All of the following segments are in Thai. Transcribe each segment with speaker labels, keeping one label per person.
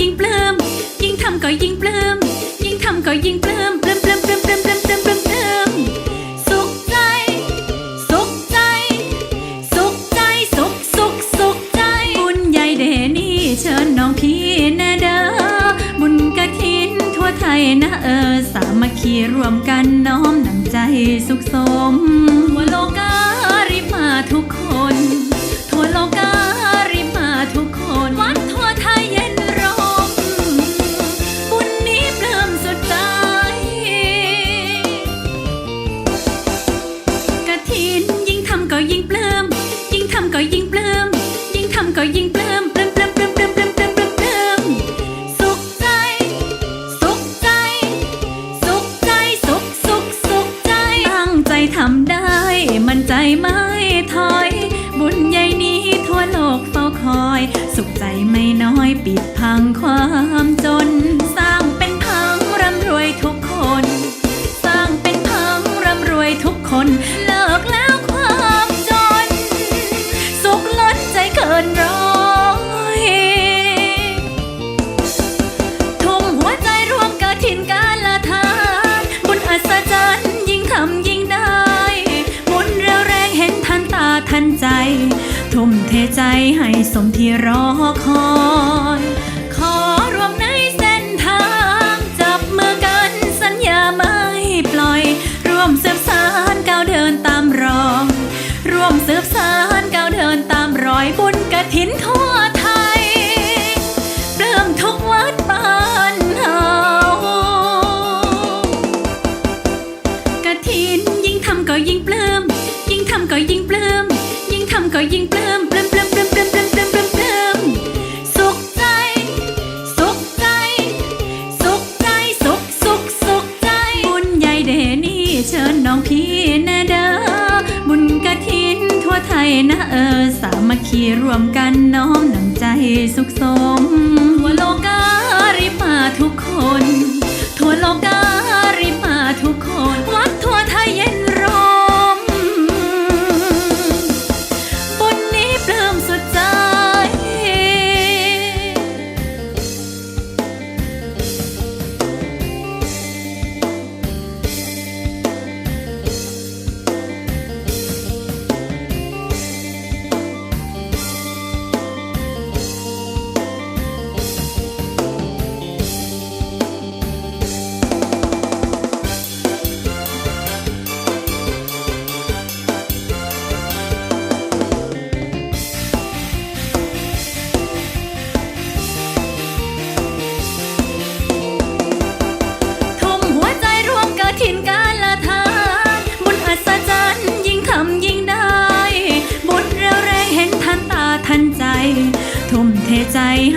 Speaker 1: ยิงเพิ่มยิงทำก็ยิ่งปลื้มยิ่งทำก็ยิ่งปลื้มปลื้มปลื้มปลื้มปลื้มปลื้มปลื้มปลื้มปลื้มสุขใจ สุขใจ สุขใจ สุขสุขสุขใจ บุญใหญ่เดนี่เชิญน้องพี่นะเด้อบุญกะทินทั่วไทยนะเออ สามัคคีรวมกันน้อมนำใจสุขสมทั่วโลการิมาทุกคน ก็ยิ่งปลื้มปลื้มปลื้มปลื้มปลื้มปลื้มปลื้มปลื้มปลื้มสุขใจ สุขใจ สุขใจ สุขสุขสุขใจ ตั้งใจทำได้ มันใจไม่ถอย บุญใหญ่นี้ทั่วโลกเฝ้าคอย สุขใจไม่น้อยปิดพังความจน สร้างเป็นพังร่ำรวยทุกคน สร้างเป็นพังร่ำรวยทุกคน ใจให้สมที่รอคอย ขอรวมในเส้นทาง จับมือกันสัญญาไม่ปล่อย ร่วมสืบสานก้าวเดินตามรองร่วมสืบสานก้าวเดินตามรอยบุญกระถินทั่วไทยเปลื้มทุกวัดบ้านเฮากระถินยิ่งทำก็ยิ่งปลื้มยิ่งทำก็ยิ่งปลื้ม ยิ่งทำก็ยิ่งปลื้มปลื้มปลื้มปลื้มปลื้มปลื้มปลื้มปลื้มปลื้มสุขใจ สุขใจ สุขใจ สุขสุขสุขใจ บุญใหญ่เดนี่เชิญน้องพี่นะเด้อ บุญกระถินทั่วไทยนะเออ สามัคคีรวมกันน้อมนำใจสุขสม ทั่วโลการิมาทุกคน ทั่วโลการิมา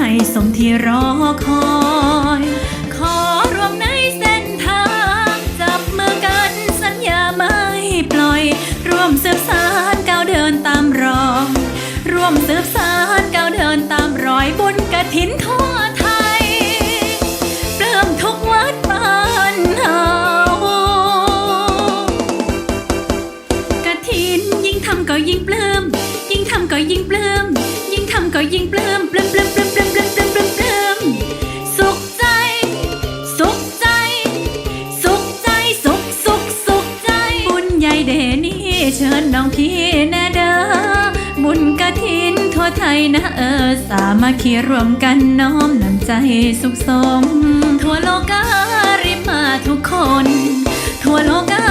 Speaker 1: ให้สมที่รอคอย ขอรวมในเส้นทาง จับมือกันสัญญาไม่ปล่อย ร่วมสืบสานก้าวเดินตามรอยร่วมสืบสานก้าวเดินตามรอยบุญกระถินทั่วไทยเปลื้มทุกวัดบ้านเฮากระถินยิ่งทำก็ยิ่งปลื้มยิ่งทำก็ยิ่งปลื้มยิ่งทำก็ยิ่งปลื้มปลื้มปลื้มปลื้ม ญน้องพี่นะเด้อบุญกระถินทั่วไทยนะเออ สามัคคีรวมกันน้อมนำใจสุขสม ทั่วโลการิมาทุกคน ทั่วโลกา